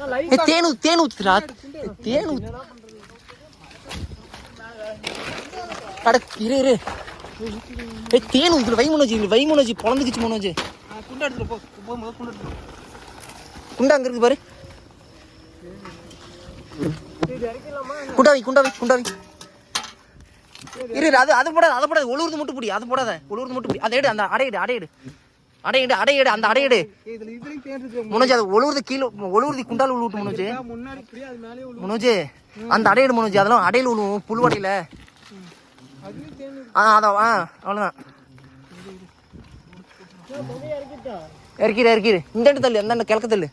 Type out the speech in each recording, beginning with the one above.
தேன் ஊத்து தேன் ஊத்துடா தேன் ஊத்து. அட இரு இரு. ஏய் தேன் ஊத்துல வை மனோஜி வை மனோஜி பிறந்துக்குச்சு மனோஜி. குண்டா எடுத்துட்டு போ போகும்போது குண்டா எடுத்து குண்டா அங்க இருக்கு பாரு. குண்டா வை குண்டா வை குண்டா வை. இரு, அது அது போடாத அதை போடாத. ஒழுவுறது மட்டும் பிடி அது போடாத. ஒழுவுறது மட்டும் பிடி. அதை எடு அந்த அடையிடு அடையிடு. அடையிடு அடையிடு அந்த அடையிடு. மனோஜ் அது ஒழுகுறது கீழே ஒழுகுறது குண்டால் உழுவிட்டு மனோஜ். மனோஜ் அந்த அடையிடு மனோஜ் அதெல்லாம் அடையில தேன் இருக்கு. ஆ அதான் ஆ அவ்வளோதான் இறக்கிடு இறக்கிடு. இந்த தள்ளு அந்த கிழக்க தள்ளு.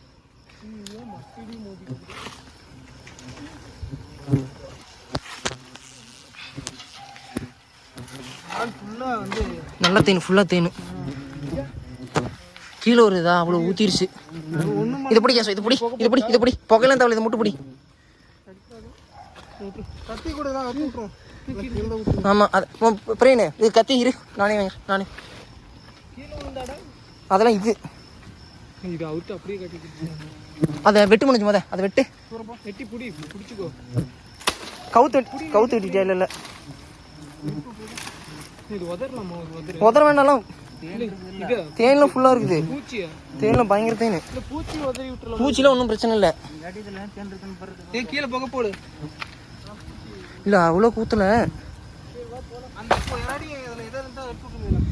நல்லா தேன் ஃபுல்லாக தேன். கீழே ஒரு இதா அவ்வளோ ஊத்திருச்சு. இது பிடி கேசம் இது பிடி இது பிடி இது பிடி. புகையெல்லாம் தவிர இதை மட்டும் பிடி. ஆமாம் அது பிரேனு இது கத்தி இரு. நானே வாங்க நானே. அதெல்லாம் இது. இது அவுத்து அப்படியே கட்டிக்கிட்டு அதை வெட்டு முடிஞ்சு முத அதை வெட்டு. வெட்டி புடி பிடிச்சிக்கோ கவுத்து கவுத்து வெட்டிட்டே இல்லை இல்லை. இது உதறலாமா உதற? வேண்டாம் தேன்லாம் ஃபுல்லாக இருக்குது. தேன்லாம் பயங்கர தேன். பூச்சிலாம் ஒன்றும் பிரச்சனை இல்லை. கீழே போக போடு. இல்லை அவ்வளோ கூத்தல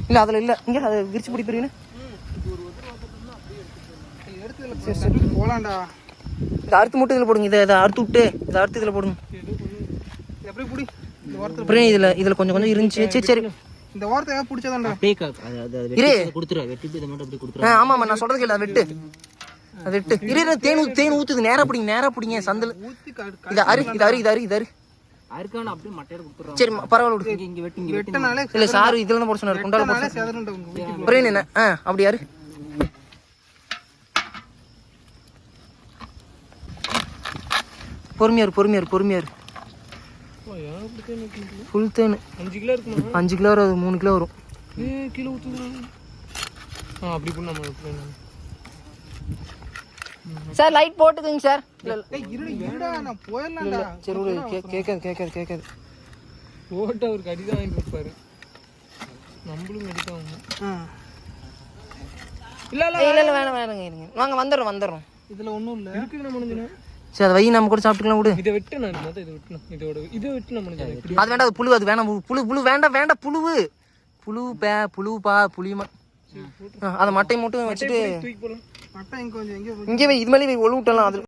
இல்லை அதில் இல்லை. இங்கே அதை விரிச்சு பிடி போலாம்டா. இதை அறுத்து மட்டும் இதில் போடுங்க. இதை இதை அறுத்து விட்டு இதை அறுத்து இதில் போடுங்க. அப்புறம் இதில் இதில் கொஞ்சம் கொஞ்சம் இருந்துச்சு. சரி சரி. இந்த ஓரத்தை பிடிச்சதாண்டா? இரு. ஆ ஆமாம் ஆமாம் நான் சொல்கிறது கேளு அதை வெட்டு. அதை வெட்டு. இரு இரு தேன் ஊத்து தேன் ஊற்றுது நேராக பிடிங்க நேராக பிடிங்க சந்தில். இது அரு இது அரு இது அரு இது அரு. சரி பரவாயில்ல விடு. வெட்டனாலே இல்லை சாரு இதில் தான் போட சொன்னார் குண்டால போட அப்புறம் என்ன ஆ அப்படி யாரு பொறுமையார் பொறுமையார் பொறுமையார் ஃபுல் தேன் அஞ்சு கிலோ இருக்குமா? அஞ்சு கிலோ வரும் மூணு கிலோ வரும். ஏ கிலோ ஊத்துதுடா ஆ அப்படி பண்ண நம்ம எப்படி சார் லைட் போட்டுக்குங்க சார். சரி விடு கே கேட்காது கேட்காது கேட்காது போட்டு அவருக்கு அடிதான் வாங்கிட்டு இருப்பாரு. நம்மளும் ஆ. இல்ல இல்ல இல்லை இல்லை வேணாம். வேணாங்க இருங்க வாங்க வந்துடுறோம் வந்துடுறோம். இதுல ஒண்ணும் இல்ல. இருக்கு நான் முடிஞ்சுனேன் சரி அதை வை நம்ம கூட சாப்பிட்டுக்கலாம் விடு. இதை வெட்டு நான் மொத்தம் இதை வெட்டணும் இதோட இதை வெட்டு நான் முடிஞ்சேன் அது வேண்டாம் அது புழு அது வேணாம். புழு புழு வேண்டாம் வேண்டாம் புழுவு. புழு பே புழுப்பா புளியமா அதை மட்டை மட்டும் வச்சுட்டு இங்க இது வை ஒழு விட்டலாம் அது